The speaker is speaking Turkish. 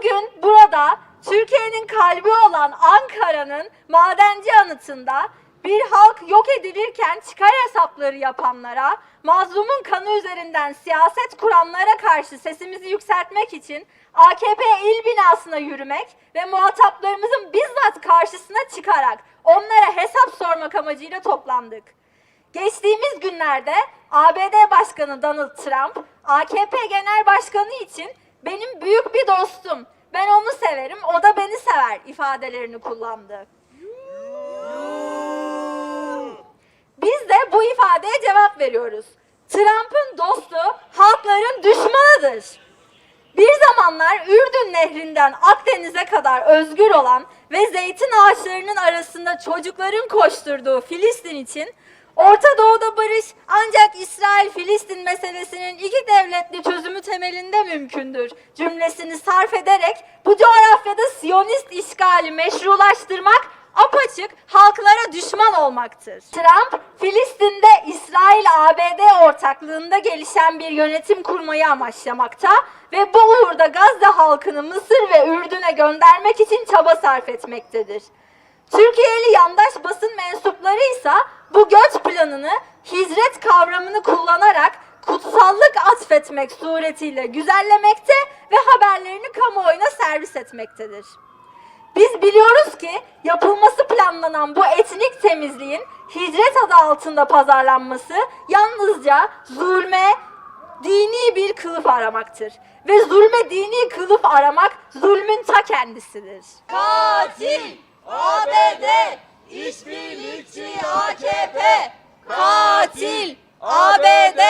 Bugün burada Türkiye'nin kalbi olan Ankara'nın madenci anıtında bir halk yok edilirken çıkar hesapları yapanlara, mazlumun kanı üzerinden siyaset kuranlara karşı sesimizi yükseltmek için AKP il binasına yürümek ve muhataplarımızın bizzat karşısına çıkarak onlara hesap sormak amacıyla toplandık. Geçtiğimiz günlerde ABD Başkanı Donald Trump, AKP Genel Başkanı için benim büyük bir dostum, ben onu severim, o da beni sever ifadelerini kullandı. Biz de bu ifadeye cevap veriyoruz. Trump'ın dostu halkların düşmanıdır. Bir zamanlar Ürdün Nehri'nden Akdeniz'e kadar özgür olan ve zeytin ağaçlarının arasında çocukların koşturduğu Filistin için Orta Doğu'da barış ancak İsrail-Filistin meselesinin iki devletli çözümü temelinde mümkündür cümlesini sarf ederek bu coğrafyada Siyonist işgali meşrulaştırmak apaçık halklara düşman olmaktır. Trump, Filistin'de İsrail-ABD ortaklığında gelişen bir yönetim kurmayı amaçlamakta ve bu uğurda Gazze halkını Mısır ve Ürdün'e göndermek için çaba sarf etmektedir. Türkiye'li yandaş basın mensupları ise bu göç planını hicret kavramını kullanarak kutsallık atfetmek suretiyle güzellemekte ve haberlerini kamuoyuna servis etmektedir. Biz biliyoruz ki yapılması planlanan bu etnik temizliğin hicret adı altında pazarlanması yalnızca zulme dini bir kılıf aramaktır. Ve zulme dini kılıf aramak zulmün ta kendisidir. Katil ABD işbirlikçi AKP Katil ABD